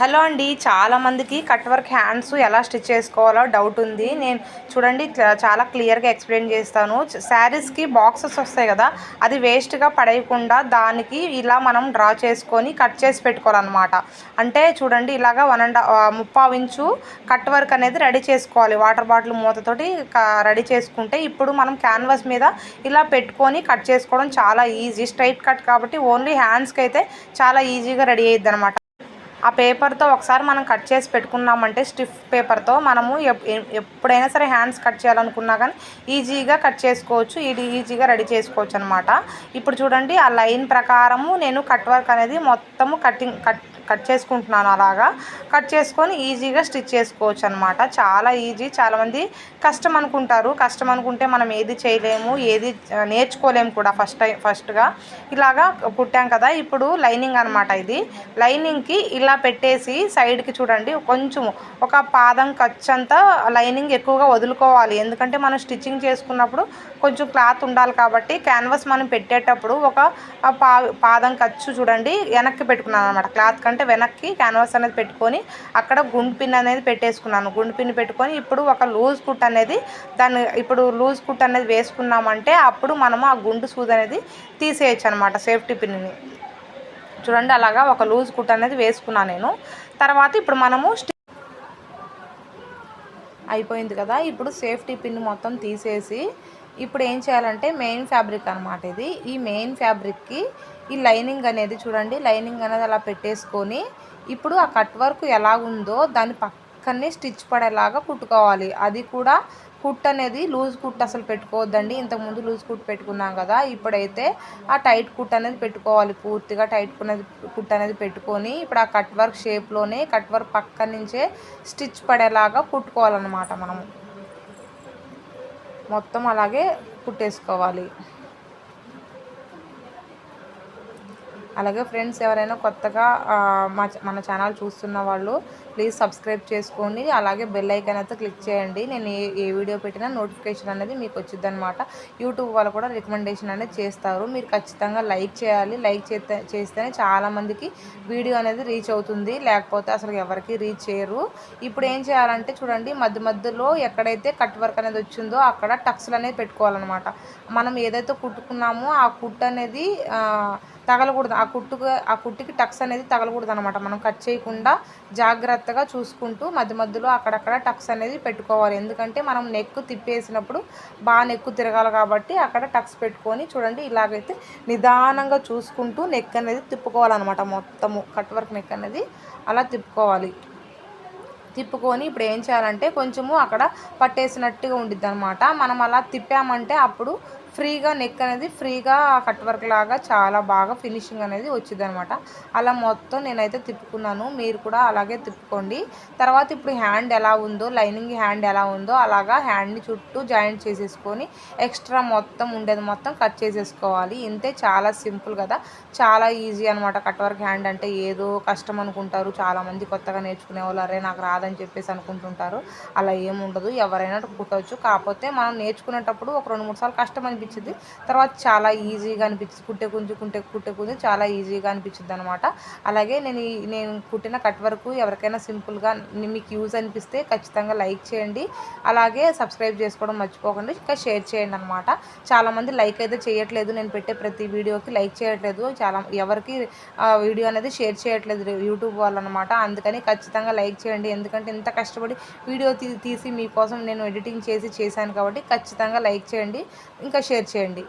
Hello అండి. చాలామందికి cut work hands ఎలా స్టిచ్ చేసుకోవాలో డౌట్ ఉంది. నేను చూడండి చాలా క్లియర్గా ఎక్స్ప్లెయిన్ చేస్తాను. శారీస్కి బాక్సెస్ వస్తాయి కదా అది వేస్ట్గా పడేయకుండా దానికి ఇలా మనం డ్రా చేసుకొని కట్ చేసి పెట్టుకోవాలన్నమాట. అంటే చూడండి ఇలాగా వన్ అండ్ ముప్పావు ఇంచు కట్ వర్క్ అనేది రెడీ చేసుకోవాలి. వాటర్ బాటిల్ మూతతోటి రెడీ చేసుకుంటే ఇప్పుడు మనం క్యాన్వాస్ మీద ఇలా పెట్టుకొని కట్ చేసుకోవడం చాలా ఈజీ. స్ట్రైట్ కట్ కాబట్టి ఓన్లీ హ్యాండ్స్కి అయితే చాలా ఈజీగా రెడీ అయ్యిద్ది అనమాట ఆ పేపర్తో ఒకసారి మనం కట్ చేసి పెట్టుకున్నామంటే స్టిఫ్ పేపర్తో మనము ఎప్- ఎప్పుడైనా సరే హ్యాండ్స్ కట్ చేయాలనుకున్నా కానీ ఈజీగా కట్ చేసుకోవచ్చు ఇది ఈజీగా రెడీ చేసుకోవచ్చు అనమాట ఇప్పుడు చూడండి ఆ లైన్ ప్రకారము నేను కట్ వర్క్ అనేది మొత్తము కటింగ్ కట్ కట్ చేసుకుంటున్నాను అలాగా. కట్ చేసుకొని ఈజీగా స్టిచ్ చేసుకోవచ్చు అనమాట చాలా ఈజీ. చాలామంది కష్టం అనుకుంటారు. కష్టం అనుకుంటే మనం ఏది చేయలేము ఏది నేర్చుకోలేము కూడా ఫస్ట్ టైం ఫస్ట్గా. ఇలాగా కుట్టాం కదా. ఇప్పుడు లైనింగ్ అనమాట ఇది. లైనింగ్కి ఇలా పెట్టేసి సైడ్కి చూడండి. కొంచెం ఒక పాదం ఖర్చు అంతా లైనింగ్ ఎక్కువగా వదులుకోవాలి. ఎందుకంటే మనం స్టిచ్చింగ్ చేసుకున్నప్పుడు కొంచెం క్లాత్ ఉండాలి కాబట్టి క్యాన్వాస్ మనం పెట్టేటప్పుడు ఒక పా పాదం ఖర్చు చూడండి. వెనక్కి పెట్టుకున్నాను అనమాట క్లాత్ కంటే వెనక్కి క్యాన్వాస్ అనేది పెట్టుకొని అక్కడ గుండు పిన్ అనేది పెట్టేసుకున్నాను. గుండు పిన్ పెట్టుకొని ఇప్పుడు ఒక లూజ్ కుట్ అనేది దాన్ని ఇప్పుడు లూజ్ కుట్ అనేది వేసుకున్నామంటే అప్పుడు మనము ఆ గుండు సూది అనేది తీసేయచ్చు అనమాట సేఫ్టీ పిన్ని చూడండి అలాగా ఒక లూజ్ కుట్ అనేది వేసుకున్నాను నేను. తర్వాత ఇప్పుడు మనము అయిపోయింది కదా ఇప్పుడు సేఫ్టీ పిన్ మొత్తం తీసేసి ఇప్పుడు ఏం చేయాలంటే మెయిన్ ఫ్యాబ్రిక్ అనమాట ఇది. ఈ మెయిన్ ఫ్యాబ్రిక్కి ఈ లైనింగ్ అనేది చూడండి లైనింగ్ అనేది అలా పెట్టేసుకొని ఇప్పుడు ఆ కట్ వర్క్ ఎలా ఉందో దాని పక్కనే స్టిచ్ పడేలాగా కుట్టుకోవాలి. అది కూడా కుట్ అనేది లూజ్ కుట్ అసలు పెట్టుకోవద్దండి. ఇంతకుముందు లూజ్ కుట్ పెట్టుకున్నాం కదా ఇప్పుడైతే ఆ టైట్ కుట్ అనేది పెట్టుకోవాలి. పూర్తిగా టైట్ కున్నది కుట్ అనేది పెట్టుకొని ఇప్పుడు ఆ కట్ వర్క్ షేప్లోనే కట్ వర్క్ పక్క నుంచే స్టిచ్ పడేలాగా కుట్టుకోవాలన్నమాట మనము. మొత్తం అలాగే కుట్టేసుకోవాలి. అలాగే ఫ్రెండ్స్ ఎవరైనా కొత్తగా మా మన ఛానల్ చూస్తున్న వాళ్ళు ప్లీజ్ సబ్స్క్రైబ్ చేసుకోండి. అలాగే బెల్ ఐకాన్ అయితే క్లిక్ చేయండి. నేను ఏ ఏ వీడియో పెట్టినా నోటిఫికేషన్ అనేది మీకు వచ్చింది అనమాట యూట్యూబ్ వాళ్ళు కూడా రికమెండేషన్ అనేది చేస్తారు. మీరు ఖచ్చితంగా లైక్ చేయాలి. లైక్ చేస్తే చేస్తేనే చాలామందికి వీడియో అనేది రీచ్ అవుతుంది. లేకపోతే అసలు ఎవరికి రీచ్ చేయరు. ఇప్పుడు ఏం చేయాలంటే చూడండి మధ్య మధ్యలో ఎక్కడైతే కట్ వర్క్ అనేది వచ్చిందో అక్కడ టక్స్లు అనేది పెట్టుకోవాలన్నమాట. మనం ఏదైతే కుట్టుకున్నామో ఆ కుట్ అనేది తగలకూడదు. ఆ కుట్టుకు ఆ కుట్టుకి టక్స్ అనేది తగలకూడదు అనమాట మనం కట్ చేయకుండా జాగ్రత్తగా చూసుకుంటూ మధ్య మధ్యలో అక్కడక్కడ టక్స్ అనేది పెట్టుకోవాలి. ఎందుకంటే మనం నెక్ తిప్పేసినప్పుడు బాగా నెక్కు తిరగాలి కాబట్టి అక్కడ టక్స్ పెట్టుకొని చూడండి ఇలాగైతే నిదానంగా చూసుకుంటూ నెక్ అనేది తిప్పుకోవాలన్నమాట. మొత్తము కట్ వర్క్ నెక్ అనేది అలా తిప్పుకోవాలి. తిప్పుకొని ఇప్పుడు ఏం చేయాలంటే కొంచెము అక్కడ పట్టేసినట్టుగా ఉండిద్ది అనమాట మనం అలా తిప్పామంటే అప్పుడు ఫ్రీగా నెక్ అనేది ఫ్రీగా కట్ వర్క్ లాగా చాలా బాగా ఫినిషింగ్ అనేది వచ్చింది అనమాట అలా మొత్తం నేనైతే తిప్పుకున్నాను. మీరు కూడా అలాగే తిప్పుకోండి. తర్వాత ఇప్పుడు హ్యాండ్ ఎలా ఉందో లైనింగ్ హ్యాండ్ ఎలా ఉందో అలాగా హ్యాండ్ని చుట్టూ జాయింట్ చేసేసుకొని ఎక్స్ట్రా మొత్తం ఉండేది మొత్తం కట్ చేసేసుకోవాలి. ఇంతే చాలా సింపుల్ కదా. చాలా ఈజీ అనమాట కట్ వర్క్ హ్యాండ్ అంటే. ఏదో కష్టం అనుకుంటారు. చాలామంది కొత్తగా నేర్చుకునే వాళ్ళు అరే నాకు రాదని చెప్పేసి అనుకుంటుంటారు. అలా ఏముండదు ఎవరైనా కుట్టవచ్చు కాకపోతే మనం నేర్చుకునేటప్పుడు ఒక రెండు మూడు సార్లు కష్టం అనిపించింది. తర్వాత చాలా ఈజీగా అనిపించింది. కుట్టే కుంచు కుట్టే కుట్టే కొంచెం చాలా ఈజీగా అనిపించింది అనమాట అలాగే నేను నేను కుట్టిన కట్ వర్క్ ఎవరికైనా సింపుల్గా మీకు యూజ్ అనిపిస్తే ఖచ్చితంగా లైక్ చేయండి. అలాగే సబ్స్క్రైబ్ చేసుకోవడం మర్చిపోకండి. ఇంకా షేర్ చేయండి అనమాట చాలామంది లైక్ అయితే చేయట్లేదు. నేను పెట్టే ప్రతి వీడియోకి లైక్ చేయట్లేదు. చాలా ఎవరికి ఆ వీడియో అనేది షేర్ చేయట్లేదు యూట్యూబ్ వాళ్ళు అనమాట అందుకని ఖచ్చితంగా లైక్ చేయండి. ఎందుకంటే ఇంత కష్టపడి వీడియో తీ తీసి మీకోసం నేను ఎడిటింగ్ చేసి చేశాను కాబట్టి ఖచ్చితంగా లైక్ చేయండి. ఇంకా షేర్ చేయండి.